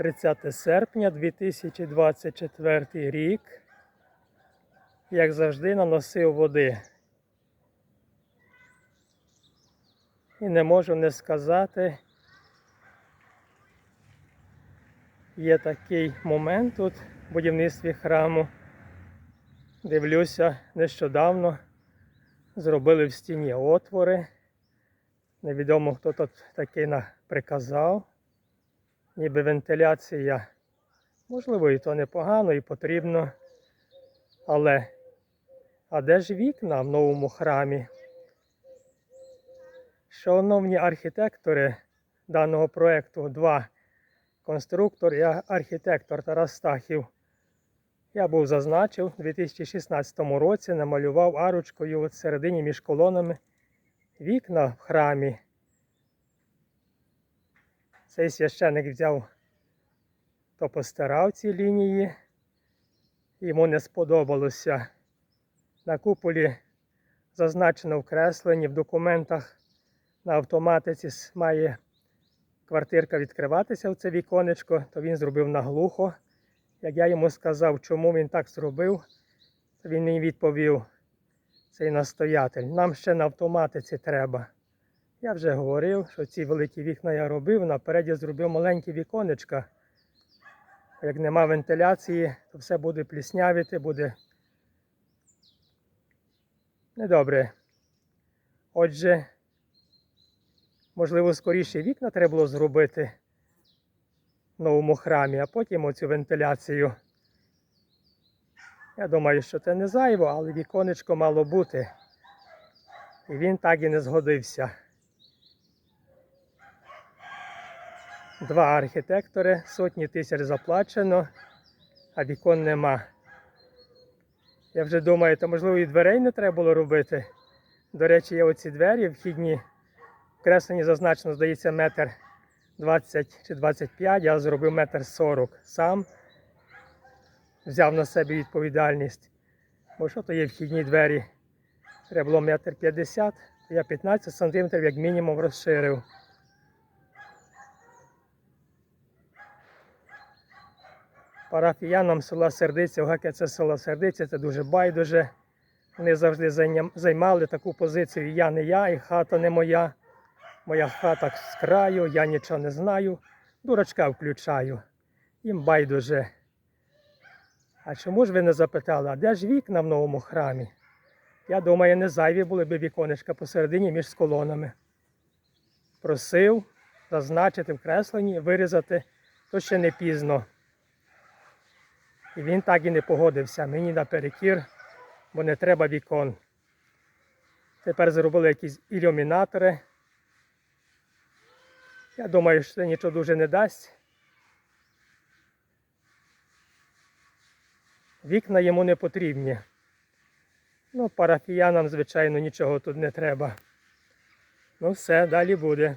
30 серпня 2024 рік. Як завжди, наносив води. І не можу не сказати. Є такий момент тут в будівництві храму. Дивлюся, нещодавно зробили в стіні отвори. Невідомо, хто тут такий приказав. Ніби вентиляція, можливо, і то непогано, і потрібно. Але а де ж вікна в новому храмі? Шановні архітектори даного проєкту, два конструктор і архітектор Тарас Стахів. Я був зазначив у 2016 році, намалював арочкою от середині між колонами вікна в храмі. Цей священик взяв, то постирав ці лінії, йому не сподобалося. На куполі зазначено в кресленні в документах на автоматиці має квартирка відкриватися в це віконечко, то він зробив наглухо. Як я йому сказав, чому він так зробив, то він мені відповів, цей настоятель, нам ще на автоматиці треба. Я вже говорив, що ці великі вікна я робив, напереді зробив маленькі віконечка. Як нема вентиляції, то все буде пліснявіти, буде недобре. Отже, можливо, скоріше вікна треба було зробити в новому храмі, а потім оцю вентиляцію. Я думаю, що це не зайво, але віконечко мало бути. І він так і не згодився. Два архітектори, сотні тисяч заплачено, а вікон нема. Я вже думаю, то можливо і дверей не треба було робити. До речі, є оці двері вхідні. В кресленні зазначено, здається, метр 20 чи 25, я зробив метр 40 сам. Взяв на себе відповідальність. Бо що то є вхідні двері? Треба було метр 50, я 15 сантиметрів як мінімум розширив. Парафіянам села Сердиця, це село Сердиця, це дуже байдуже. Вони завжди займали таку позицію я не я, і хата не моя. Моя хата з краю, я нічого не знаю. Дурачка включаю. Їм байдуже. А чому ж ви не запитали, а де ж вікна в новому храмі? Я думаю, не зайві були б віконечка посередині між колонами. Просив зазначити в кресленні, вирізати, то ще не пізно. І він так і не погодився. Мені наперекір, бо не треба вікон. Тепер зробили якісь ілюмінатори. Я думаю, що це нічого дуже не дасть. Вікна йому не потрібні. Ну, парафіянам, звичайно, нічого тут не треба. Ну, все, далі буде.